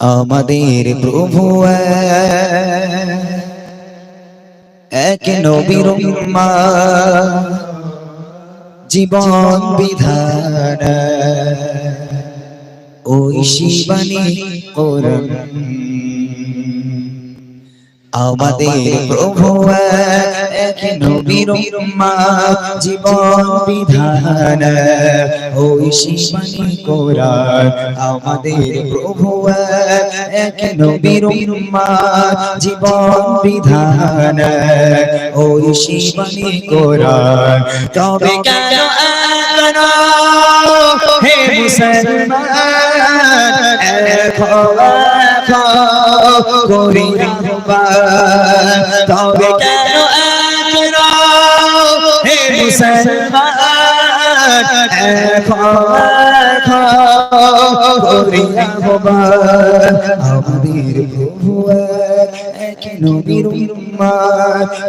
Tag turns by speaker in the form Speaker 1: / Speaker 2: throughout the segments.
Speaker 1: আমাদের প্রভু এক নবীর জীবন বিধান। ওই শিবানী কোরআন আমাদের প্রভু এক নবীর উম্মা জীবন বিধান। ওই শিবানী কোরআন, আমাদের প্রভু এক নবীর উম্মা জীবন বিধান। ওই শিবানী কোরআন, তবে কেন হে মুসলমান, এখন করি তবে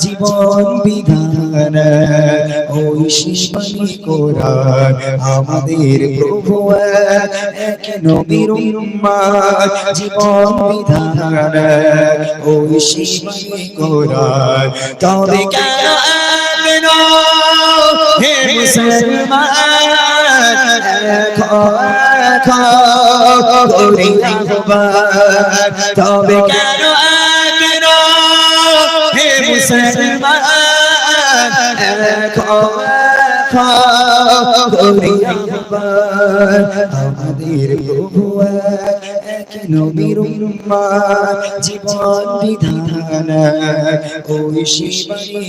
Speaker 1: জীবন বিধান ওই শিবানী কোরআন আমাদের প্রভু এক নবীর জীবন বিধান ওই শিবানী কোরআন তবে কেন হে মুসলমান তবে কেন কেন হে মুসলমান আমাদের নবীর জীবন বিধান ওই শিবানী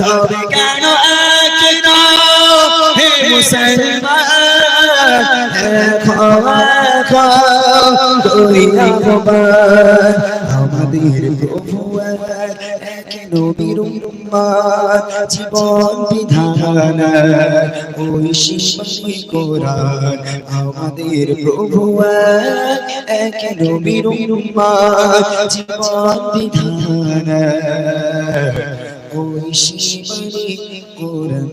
Speaker 1: তবে কেন কেন হে মুসলমান আমাদের প্রভু এক নবীর উম্মার জীবন বিধান ওই শিবানী কোরআন আমাদের প্রভু এক নবীর জীবন বিধান। ওই শিবানী কোরআন